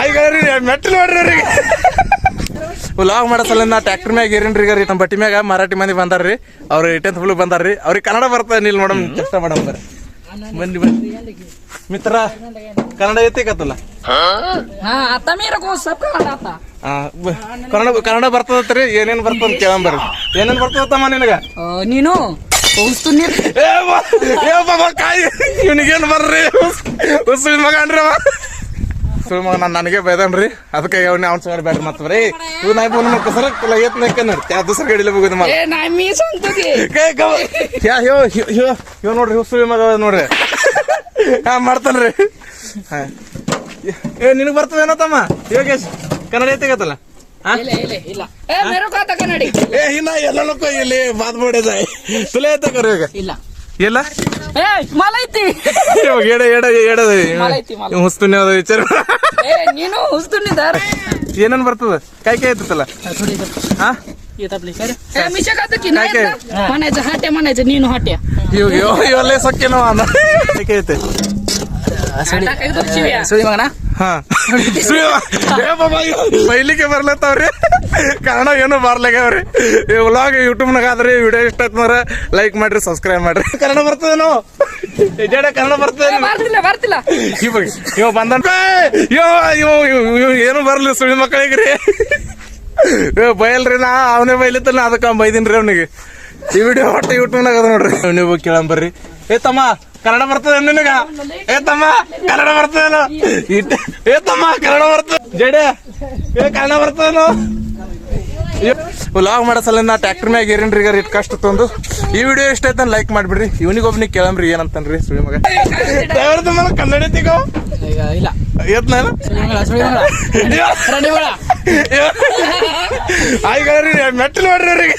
ಆಯ್ಗಳ್ರಿ ಮೆಟ್ಟಲು ಮಾಡ್ರಿ ವ್ಲಾಗ್ ಮಾಡಸಲ್ಲ ನಾ ಟ್ರ್ಯಾಕ್ಟರ್ ಮ್ಯಾಗ ಏರಿನ್ರಿ ಈಗ ನಮ್ಮ ಬಟ್ಟಿ ಮ್ಯಾಗ ಮರಾಠಿ ಮಂದಿ ಬಂದಾರ್ರಿ. ಅವ್ರು ಟೆಂತ್ ಫುಲ್ ಬಂದಾರ್ರಿ. ಅವ್ರಿಗೆ ಕನ್ನಡ ಬರ್ತದೆ ನೀಲ್ ಮೇಡಮ್ ಕಷ್ಟ ಮೇಡಮ್ ಬರ್ರಿ. ಬನ್ನಿ ಬಂದು ಮಿತ್ರ ಕನ್ನಡ ಐತಿ ಕತ್ತಲ್ಲ ಕನ್ನಡ ಕನ್ನಡ ಬರ್ತದತ್ರಿ ಏನೇನ್ ಬರ್ತದ ಕೇಳಂ ಬರ್ರಿ. ಏನೇನ್ ಬರ್ತದತ್ತಮ್ಮ ನಿನಗ? ನೀನು? ಕಾಯಿ. ಇವನಿಗೇನ್ ಬರ್ರಿ? ಮಗ ಅನ್ರಿ ಅವ ಸುಳ್ಳು ನಾನು ನನಗೆ ಬೈದನ್ರಿ. ಅದಕ್ಕೆ ಅವ್ನ ಅವ್ನ ಸುಮಾರು ಬ್ಯಾಡ್ರಿ ಮತ್ತೆ ಬರೀ. ಇವ್ ನಾಯಿ ಬೋಲ್ ಮಾಡ್ಕೊ ಸರ್ ಕುಲ ಏತ್ ನೈಕ ನಡ್ತಿ ಅದು ಸರ್ ಗಡಿಲೆ ಹೋಗುದು ಮಾಡ ಯೋ ಯೋ ಯೋ ನೋಡ್ರಿ ಇವ್ ಸುಳ್ಳು ಮಗ ನೋಡ್ರಿ. ಹಾ ಮಾಡ್ತಾನ್ರಿ ಹಾ. ಏ ನಿನಗೆ ಏನೋ ತಮ್ಮ? ಯೋಗೇಶ್ ಕನ್ನಡ ಏತ್ ಗೆತಲ್ಲ ಇಲ್ಲ ಇಲ್ಲ ಇಲ್ಲ. ಏ ಮೇರೋ ಕಾತ ಕನ್ನಡಿ. ಏ ಇನ್ನ ಎಲ್ಲ ಲೋಕ ಇಲ್ಲಿ ಮಾತು ಮಾಡಿದ. ತುಲೆ ಎತ್ತ ಇಲ್ಲ. ಇಲ್ಲ ಏ ಮಲೈತಿ. ಇವಾಗ ಎಡ ಎಡ ಎಡದ ಹುಸ್ತುನಿ ಅದ ವಿಚಾರ. ನೀನು ಹುಸ್ತುನಿ ದಾರ ಏನನ್ ಬರ್ತದ? ಕೈ ಕೈ ಆಯ್ತಲ್ಲ ಹಾ? ಬೈಲಿಕ್ಕೆ ಬರ್ಲತ್ತವ್ರಿ ಕನ್ನಡ ಏನು ಬರ್ಲಾಗ್ಯಾವ್ರಿ ವ್ಲಾಗ್ ಯೂಟ್ಯೂಬ್ನಾಗ ಆದ್ರೆ ವಿಡಿಯೋ ಇಷ್ಟ ಆಯ್ತು ಲೈಕ್ ಮಾಡ್ರಿ ಸಬ್ಸ್ಕ್ರೈಬ್ ಮಾಡ್ರಿ. ಕನ್ನಡ ಬರ್ತದೇನೋ. ಜಡ ಕನ್ನಡ ಬರ್ತದೆ ಬರ್ತಿಲ್ಲ ಬರ್ತಿಲ್ಲ. ಇವಾಗ ಇವ ಬಂದ ಇವ ಇವ ಇವ- ಇವ ಏನು ಬರ್ಲ ಸುಳಿ ಮಕ್ಕಳಿಗೆ ರೀ? ಇವ ಬಯಲ್ರಿ ನಾ ಅವನೇ ಬೈಲಿತ್ತಲ್ಲ ಅದಕ್ಕೆ ಬೈದಿನ್ರಿ ಅವನಿಗೆ. ಈ ವಿಡಿಯೋ ಹೊಟ್ಟೆ ಯೂಟ್ಯೂಬ್ನಾಗ ಅದ ನೋಡ್ರಿ. ನೀವು ಕೇಳಂಬರ್ರಿ ಏ ತಮ್ಮ ಕನ್ನಡ ಬರ್ತದೆ ನಿನಗ? ಏ ತಮ್ಮ ಕನ್ನಡ ಬರ್ತದೇನೋ ಏ ತಮ್ಮ ಕನ್ನಡ ಬರ್ತದೆ ಜಡೆ ಏ ಕನ್ನಡ ಬರ್ತದೇನೋ ವ್ಲಾಗ್ ಮಾಡೋ ಸಲ ನಾ ಟ್ಯಾಕ್ಟರ್ ಮ್ಯಾಗ ಏರೇನ್ರಿ ಈಗ ಇಟ್ ಕಷ್ಟ ತಂದು. ಈ ವಿಡಿಯೋ ಇಷ್ಟ ಆಯ್ತು ಲೈಕ್ ಮಾಡ್ಬಿಡ್ರಿ. ಇವನಿಗೊಬ್ನಿಗೆ ಕೇಳಂಬ್ರಿ ಏನಂತನ್ರಿ ಸುಳಿ ಮಗ. ಕನ್ನಡ ತಿಗೋ ಈಗ ಇಲ್ಲ. ಏತ್ ನಾನು ಮೆಟ್ಟಲು ಮಾಡ್ರಿ ಅವ್ರಿಗೆ.